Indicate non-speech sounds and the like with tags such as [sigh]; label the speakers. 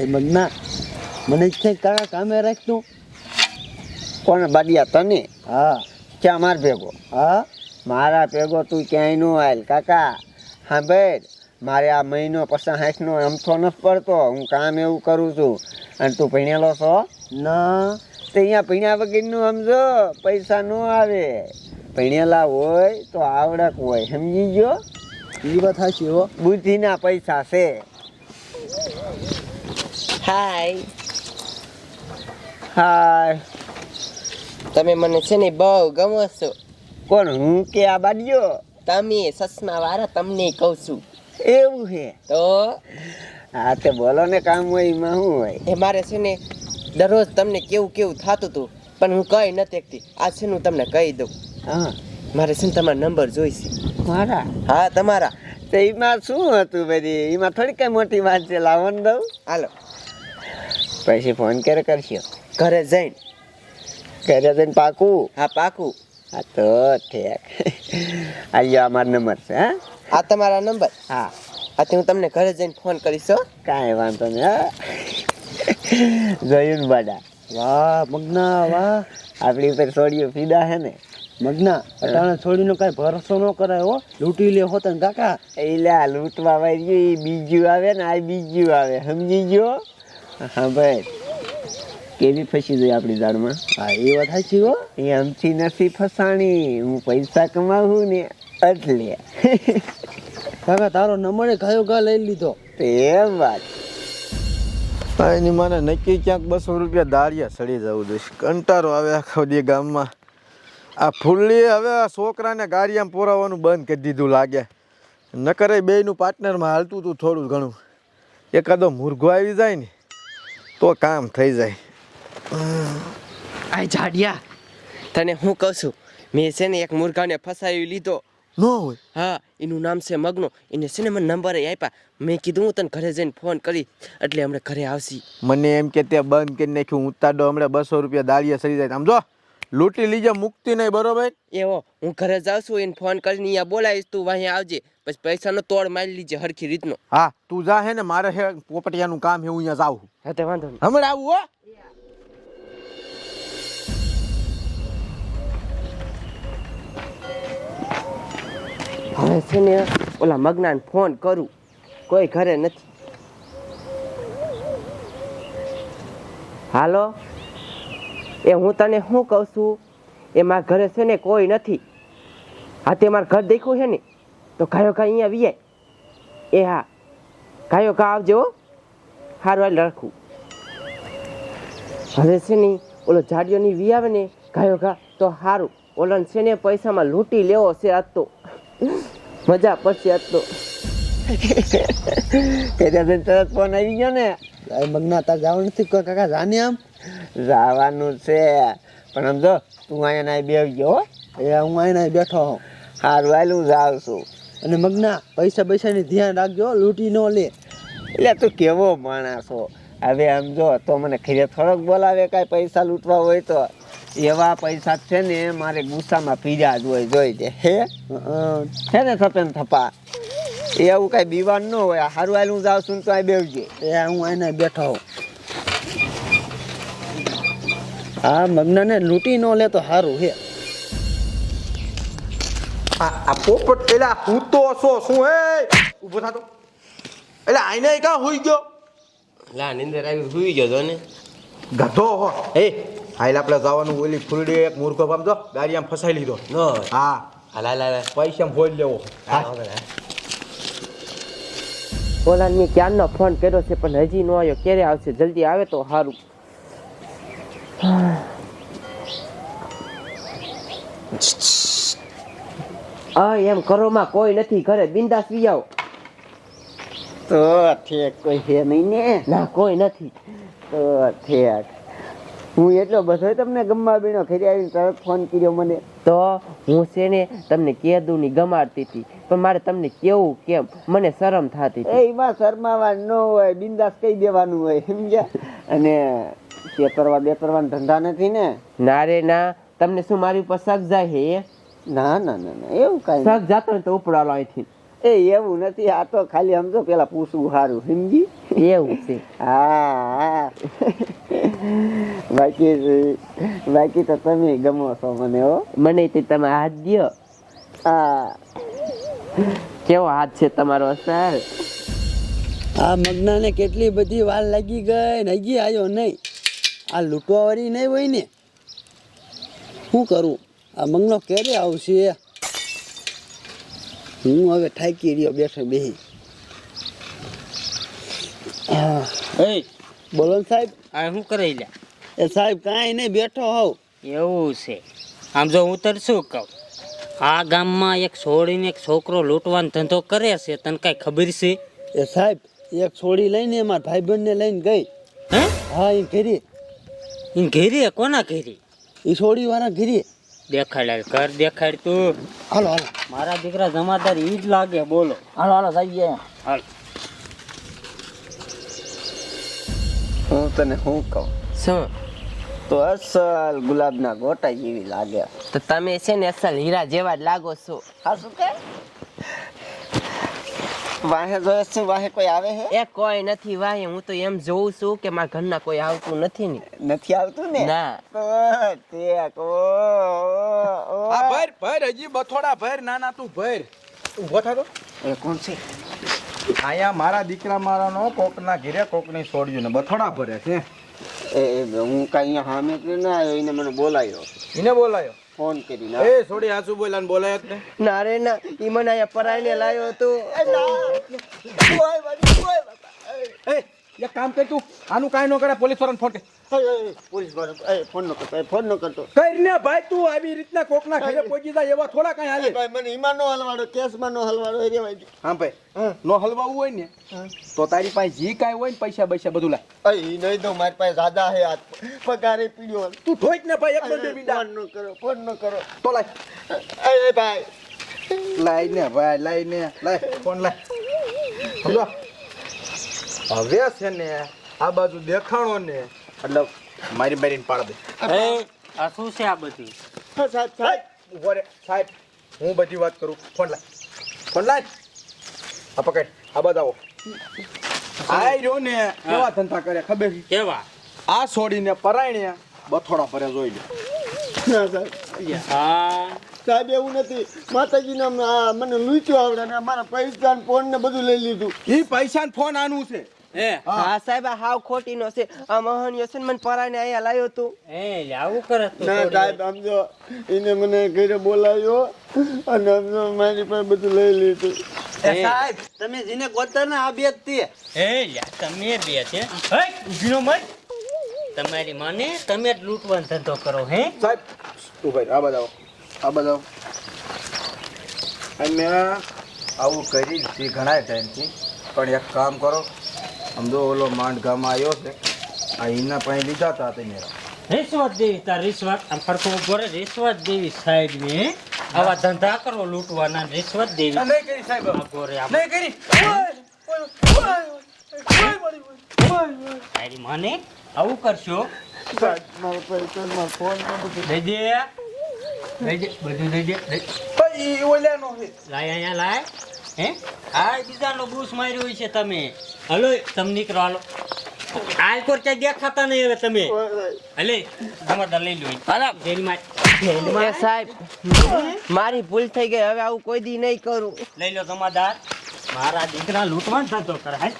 Speaker 1: એ ના મને જ છે કાકા કામે રાખતું
Speaker 2: કોણ બાડિયા તને?
Speaker 1: હા.
Speaker 2: ક્યાં માર ભેગો?
Speaker 1: હા.
Speaker 2: મારા ભેગો તું ક્યાંય નો આવેલ. કાકા હા ભાઈ મારે આ મહિનો પચાસ હાથનો અમથો નથી પડતો. હું કામ એવું કરું છું. અને તું ભણેલો છો?
Speaker 1: ના.
Speaker 2: તો અહીંયા ભણ્યા વગરનું સમજો. પૈસા ન આવે. ભણેલા હોય તો આવડક હોય. સમજી ગયો?
Speaker 1: એ વાત સાચી હો.
Speaker 2: બુદ્ધિના પૈસા છે.
Speaker 3: હાય
Speaker 2: હા
Speaker 3: તમે મને છે ને બહુ ગમો છો.
Speaker 2: કોણ? હું કે આ બાડિયો
Speaker 3: તમે સસમા વાળા તમને કહું છું.
Speaker 2: એવું છે?
Speaker 3: તો?
Speaker 2: હા તે બોલો ને કામ હોય એમાં શું હોય?
Speaker 3: એ મારે છે ને દરરોજ તમને કેવું કેવું થતું હતું પણ હું કઈ નથી એકતી આ છે હું તમને કહી દઉં.
Speaker 2: હા.
Speaker 3: મારે છે ને તમારો નંબર જોઈશે
Speaker 2: મારા?
Speaker 3: હા તમારા.
Speaker 2: તો એમાં શું હતું બધી? એમાં થોડી કઈ મોટી વાત છે લાવવાનું દઉં.
Speaker 3: હાલો.
Speaker 2: પછી ફોન ક્યારે કરશો?
Speaker 3: ઘરે જઈને.
Speaker 2: ઘરે જઈને પાકું.
Speaker 3: હા પાકું.
Speaker 2: હા તો ઠેક. અહીંયા અમારો નંબર છે હા?
Speaker 3: આ તમારા નંબર?
Speaker 2: હા.
Speaker 3: આથી હું તમને ઘરે જઈને ફોન કરીશ
Speaker 2: કાંઈ વાંધો નહીં હા. જોયું બાડા?
Speaker 1: વાહ મગના વાહ.
Speaker 2: આપણી ઉપર છોડીઓ ફીદા હે ને.
Speaker 1: મગના અટાણે છોડીનો કાંઈ ભરોસો ન કરાય હો. લૂંટી લે હોતા ને કાકા.
Speaker 2: એટલે આ લૂંટવા વાળી એ બીજું આવે ને આ બીજું આવે. સમજી ગયો? હા ભાઈ. કેવી ફસી ગઈ આપણી દાળમાં?
Speaker 1: હા એ વાત સાચી હો.
Speaker 2: એ આમથી નથી ફસાણી. હું પૈસા કમાવું ને એટલે.
Speaker 1: કાકા તારો નંબર કયો ગા લઈ લીધો.
Speaker 2: તો વાત.
Speaker 4: એની મને નક્કી ક્યાંક બસો રૂપિયા દાળિયા સડી જવું જોઈએ કંટારો આવે આખો દી ગામમાં. આ ફૂલ્લી હવે આ છોકરાને ગાડીયામાં પોરાવાનું બંધ કરી દીધું લાગે. નકરે બેયનું પાર્ટનરમાં હાલતું હતું થોડું ઘણું. એકાદો મુરઘો આવી જાય ને. તો કામ થઈ જાય.
Speaker 3: આ જાડિયા તને હું કહું છું? મેં છે ને એક મુર્ગાને ફસાવી લીધો.
Speaker 4: ન હોય.
Speaker 3: હા એનું નામ છે મગનો. એને છે ને મને નંબર આપ્યા. મેં કીધું હું તને ઘરે જઈને ફોન કરી એટલે હમણાં ઘરે આવશી.
Speaker 4: મને એમ કે તે બંધ કરી નાખ્યું. ઉતાડો હમણાં બસો રૂપિયા દાળીએ સરી જાય. આમ જો. લૂંટી લીજે મુક્તિ નહીં બરોબર?
Speaker 3: એવો હું ઘરે જાઉં છું એને ફોન કરીને અહીંયા બોલાવીશ તું અહીંયા આવજે પછી પૈસાનો તોડ મારી લીજે હરખી રીતનો.
Speaker 4: હા તું જા હે ને મારે હે પોપટિયાનું કામ હે હું અહીંયા જાઉં
Speaker 3: હા તે વાંધો નહીં.
Speaker 4: હમણાં આવું હો?
Speaker 3: હવે છે ને ઓલા મગનાને ફોન કરું. કોઈ ઘરે નથી. હાલો? એ હું તને શું કહું છું? એ મારા ઘરે છે ને કોઈ નથી. હા તે મારા ઘર દેખ્યું છે ને, તો કાયો કા અહીંયા વિયાય. એ હા કાયો કા આવજો. હારું, હાલ રાખું. હવે છે ને, ઓલો જાડીઓની વી આવે ને, ગાયો કા તો સારું ઓલન છે ને પૈસામાં લૂંટી લેવો છે આજ તો મજા પડશે આજ તો [laughs]
Speaker 2: તરત ફોન આવી ગયો ને.
Speaker 1: મગના તાર જવાનું નથી કાકા જાને આમ.
Speaker 2: જવાનું છે. પણ સમજો તું અહીંયા બે ગયો હો.
Speaker 1: એ હું અહીંયા બેઠો હોઉં.
Speaker 2: હારું હાલ હું જાઉં છું.
Speaker 1: અને મગના પૈસા પૈસાની ધ્યાન રાખજો લૂંટી ન લે.
Speaker 2: એટલે તું કેવો માણસો હવે હવે સમજો તો મને ખીરે થોડોક બોલાવે કાંઈ પૈસા લૂંટવા હોય તો. એવા પૈસા છે ને મારે ગુસ્સામાં પીજા જ હોય જોઈ દે. હે? છે ને થપે ને થપા. એવું કાંઈ બીવાન ન હોય. હારું હાલ હું જાઉં છું તો આ બેવજે
Speaker 1: એ હું એને બેઠો હોઉં. હા મગ્નને લૂંટી ન લે તો સારું હે.
Speaker 4: આ આ પોપટ પેલા હું તો છો શું હે. ઊભો થાતો એટલે આઈને કા હોઈ ગયો?
Speaker 3: લા નિંદર આવી સુઈ ગયો તો ને.
Speaker 4: ગધો હો. એ હાલ આપણે જવાનું ઓલી ફૂલડી એક મૂર્ખો પામજો આમ ફસાઈ લીધો.
Speaker 3: નો
Speaker 4: હા.
Speaker 3: હાલા લા
Speaker 4: પૈસા ફોડ લેવો. હા
Speaker 3: ઓલા મેં ક્યારનો ફોન કર્યો છે પણ હજી નો આવ્યો. ક્યારે આવશે? જલ્દી આવે તો સારું આ એમ ઘરોમાં કોઈ નથી ઘરે બિંદાસ આવો.
Speaker 2: તો ઠેક કોઈ છે નહીં ને.
Speaker 3: ના કોઈ નથી.
Speaker 2: તો ઠેક હું એટલો બધો તમને ગમવા બીનો ખરી આવીને તરત ફોન કર્યો મને.
Speaker 3: તો હું છે ને તમને કેદુની ગમાડતી હતી પણ મારે તમને કેવું કેમ? મને શરમ થતી
Speaker 2: એ એમાં શરમાવા ન હોય બિંદાસ કહી દેવાનું હોય સમજ્યા? અને છેતરવા બેતરવા ધંધા નથી ને?
Speaker 3: ના રે ના. તમને શું મારી ઉપર શક જાય હે?
Speaker 2: ના ના ના ના એવું કાંઈ
Speaker 3: શક જાતો ને તો ઉપડાલો અહીંથી.
Speaker 2: એ એવું નથી આ તો ખાલી સમજો પેલા પૂછવું સારું સમજી?
Speaker 3: એવું છે.
Speaker 2: હા બાકી બાકી તો તમે ગમો છો મને હો.
Speaker 3: મને તે તમે હાથ દો
Speaker 2: હા.
Speaker 3: કેવો હાથ છે તમારો સર
Speaker 1: આ મગનાને કેટલી બધી વાર લાગી ગઈ ને હજી આવ્યો નહીં. આ લૂંટવાવાળી નહીં હોય ને. શું કરું? આ મગનો ક્યારે આવશે. હું હવે થાકી રહ્યો બેઠો બેહી. બોલો સાહેબ.
Speaker 5: આ શું કરે લ્યા?
Speaker 1: એ સાહેબ કાંઈ નહીં બેઠો હોવ
Speaker 5: એવું છે. આમ જો હું તને શું કહું? આ ગામમાં એક છોડીને એક છોકરો લૂંટવાનો ધંધો કરે છે તને કાંઈ ખબર છે?
Speaker 1: એ સાહેબ એક છોડી લઈને મારા ભાઈબંધને લઈને ગઈ.
Speaker 5: હે?
Speaker 1: હા એ ઘેરી.
Speaker 5: ઈ ઘેરી કોના ઘેરી?
Speaker 1: એ છોડી વાળા ઘેરી
Speaker 5: દેખાડ ઘર દેખાડ તું.
Speaker 1: હાલો હાલો.
Speaker 5: મારા દીકરા જમાદાર ઈ જ લાગે બોલો.
Speaker 1: હાલો હાલો સાહેબ
Speaker 5: હાલ.
Speaker 2: હું તને શું કહું?
Speaker 3: શું?
Speaker 2: તો અસલ ગુલાબના ગોટા જેવી લાગે.
Speaker 3: તો તમે છે ને અસલ હીરા જેવા જ લાગો છો.
Speaker 2: હા શું કે? વાહે જોયે છે વાહે કોઈ આવે હે?
Speaker 3: એ કોઈ નથી વાહે હું તો એમ જોઉં છું કે મારા ઘરના કોઈ આવતું નથી ને.
Speaker 2: નથી આવતું ને?
Speaker 3: ના.
Speaker 2: તે કો
Speaker 4: આ ભર ભર હજી બથોડા ભર નાના તું ભર. ઊભો થાતો
Speaker 2: એ કોણ છે?
Speaker 4: આયા મારા દીકરા મારાનો કોકના ઘેરે કોકની છોડ્યું ને બથોડા ભરે છે.
Speaker 2: એ હું કઈ જ ના આવ્યો એને મને બોલાયો
Speaker 4: એને બોલાયો.
Speaker 2: ફોન કરીને
Speaker 4: એ છોડી હાસુ બોલાને બોલાય જ ને.
Speaker 3: ના રે ના. ઈ મને અહીંયા પરાઈને લાવ્યો હતો.
Speaker 4: એ એક કામ કર તું. આનું કાંઈ ન કરે પોલીસ વાળાને ફોન
Speaker 2: પોલીસવાળા એ ફોન ન કરતો ફોન ન કરતો.
Speaker 4: કરીને ભાઈ તું આવી રીતના કોકના ઘરે પહોંચી જાય એવા થોડા કાંઈ હાલે.
Speaker 2: ભાઈ મને ઈમાં નો હલવાડો કેસમાં નો હલવાડો એ ભાઈ
Speaker 4: હા ભાઈ. નો હલવાવું હોય ને તો તારી પાસે જી કાંઈ હોય ને પૈસા પૈસા બધું લાય.
Speaker 2: એ નહીં દો મારી પાસે દાદા હે આ પગારે પીડ્યો.
Speaker 4: તું થોઈક ને ભાઈ એક બે મીંડા
Speaker 2: ફોન ન કરો ફોન ન કરો.
Speaker 4: તો લાય.
Speaker 2: એ એ ભાઈ.
Speaker 4: લાય ને ભાઈ લાય ને. લાય ફોન લાય. સમજો? હવે છે ને આ બાજુ દેખાણો ને એટલે મારી મારીને પાડ દે.
Speaker 5: એ આ શું છે આ બધું?
Speaker 2: સાહેબ સાહેબ.
Speaker 4: ઊભો રે. સાહેબ હું બધી વાત કરું. ફોન લાય. ફોન લાય. આ પકડ. આ બતાવો આ રહ્યો ને કેવા ધંધા કરે ખબર? છે
Speaker 5: કેવા?
Speaker 4: આ છોડીને પરાયણે બથોડા ભરે જોઈ લે.
Speaker 2: ના સાહેબ.
Speaker 5: હા.
Speaker 2: સાહેબ એવું નથી. માતાજીને આ મને લૂંચ્યો આવડે ને મારા પૈસા ફોન ને બધું લઈ લીધું.
Speaker 4: એ પૈસા ફોન આનું છે.
Speaker 3: હા? સાહેબ આ હાવ ખોટી નો છે. આ મહનીયો છે ને મને પરાઈને અહીંયા લાવ્યો
Speaker 5: એ કરે તું
Speaker 2: ના. સાહેબ સમજો એને મને ઘરે બોલાવ્યો અને મારી પાસે બધું લઈ લીધું.
Speaker 1: એ સાહેબ તમે જેને ગોતતા ને આ બે જ તે.
Speaker 5: એ તમે બે છે. હે ઊભીનો મત તમારી માને તમે જ લૂંટવાનો ધંધો કરો હે?
Speaker 4: સાહેબ ઊભા આ બતાવો આ બતાવો અને આવું કરી ઘણા ટાઈમથી પણ એક કામ કરો સમજો ઓલો માંડ ગામ આવ્યો છે આ એના પાસે લીધા હતા તે મેરા.
Speaker 5: રિશ્વત દેવી તાર રિશ્વત આમ ફરકો ઊભો રે રિશ્વત દેવી સાહેબ ને આવા ધંધા કરો લૂંટવાના રિશ્વત દેવી.
Speaker 4: નહીં કરી સાહેબ.
Speaker 5: ઊભો રે
Speaker 4: નહીં કરી.
Speaker 5: તારી માને આવું કરશો?
Speaker 2: પૈસા મારા ફોન બધું
Speaker 5: દઈ દે દઈ બધું દઈ લાય અહીંયા લાય. હે? આ બીજાનો બૂસ માર્યો છે તમે. હલો તમે નીકળો હાલો. હાલ કોર ક્યાંય દેખાતા નહીં હવે તમે. હલે તમારે લઈ લો હાલો જેલમાં
Speaker 3: સાહેબ મારી ભૂલ થઈ ગઈ હવે આવું કોઈ દી નહીં કરું.
Speaker 5: લઈ લો તમાદાર મારા દીકરા લૂંટવાનો થતો કરે હાલ.